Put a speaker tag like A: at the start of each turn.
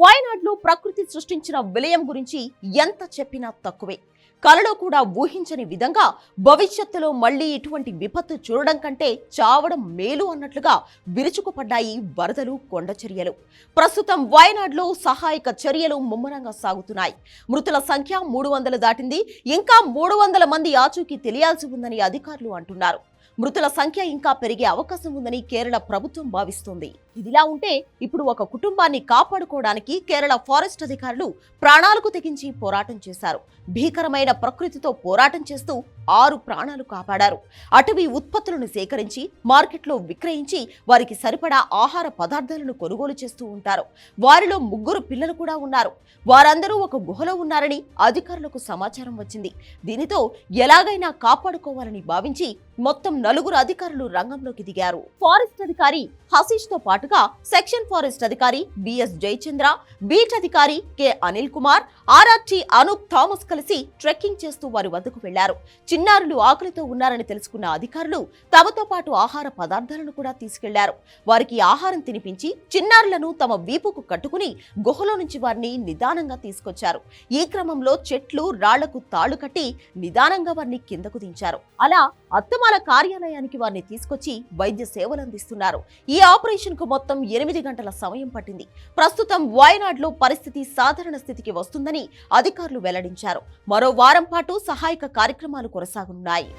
A: వాయనాడ్లో ప్రకృతి సృష్టించిన విలయం గురించి ఎంత చెప్పినా తక్కువే. కలలో కూడా ఊహించని విధంగా భవిష్యత్తులో మళ్ళీ ఇటువంటి విపత్తు చూడడం కంటే చావడం మేలు అన్నట్లుగా విరుచుకుపడ్డాయి వరదలు కొండ చర్యలు. ప్రస్తుతం వయనాడ్లో సహాయక చర్యలు ముమ్మరంగా సాగుతున్నాయి. మృతుల సంఖ్య మూడు వందలు దాటింది. ఇంకా మూడు వందల మంది ఆచూకీ తెలియాల్సి ఉందని అధికారులు అంటున్నారు. మృతుల సంఖ్య ఇంకా పెరిగే అవకాశం ఉందని కేరళ ప్రభుత్వం భావిస్తోంది. ఇదిలా ఉంటే ఇప్పుడు ఒక కుటుంబాన్ని కాపాడుకోవడానికి కేరళ ఫారెస్ట్ అధికారులు ప్రాణాలకు తెగించి పోరాటం చేశారు. భీకరమైన ప్రకృతితో పోరాటం చేస్తూ ఆరు ప్రాణాలు కాపాడారు. అటవీ ఉత్పత్తులను సేకరించి మార్కెట్లో విక్రయించి వారికి సరిపడా ఆహార పదార్థాలను కొనుగోలు చేస్తూ ఉంటారు. వారిలో ముగ్గురు పిల్లలు కూడా ఉన్నారు. వారందరూ ఒక గుహలో ఉన్నారని అధికారులకు సమాచారం వచ్చింది. దీనితో ఎలాగైనా కాపాడుకోవాలని భావించి మొత్తం నలుగురు అధికారులు రంగంలోకి దిగారు. ఫారెస్ట్ అధికారి హసీష్తో పాటుగా సెక్షన్ ఫారెస్ట్ అధికారి బిఎస్ జయచంద్ర బీట్ అధికారి కె అనిల్ కుమార్ ఆర్ఆర్టీ అనూప్ థామస్ కలిసి ట్రెక్కింగ్ చేస్తూ వారి వద్దకు వెళ్ళారు. చిన్నారులు ఆకలితో ఉన్నారని తెలుసుకున్న అధికారులు తమతో పాటు ఆహార పదార్థాలను కూడా తీసుకెళ్ళారు. వారికి ఆహారం తినిపించి చిన్నారులను తమ వీపుకు కట్టుకుని గుహలో నుంచి వారిని నిదానంగా తీసుకొచ్చారు. ఈ క్రమంలో చెట్లు రాళ్ళకు తాళ్ళు కట్టి నిదానంగా వారిని కిందకు దించారు. అలా అత్తమాల కార్యాలయానికి వారిని తీసుకొచ్చి వైద్య సేవలు అందిస్తున్నారు. ఈ ఆపరేషన్కు మొత్తం ఎనిమిది గంటల సమయం పట్టింది. ప్రస్తుతం వాయనాడ్లో పరిస్థితి సాధారణ స్థితికి వస్తుందని అధికారులు వెల్లడించారు. మరో వారం పాటు సహాయక కార్యక్రమాలు కొనసాగనున్నాయి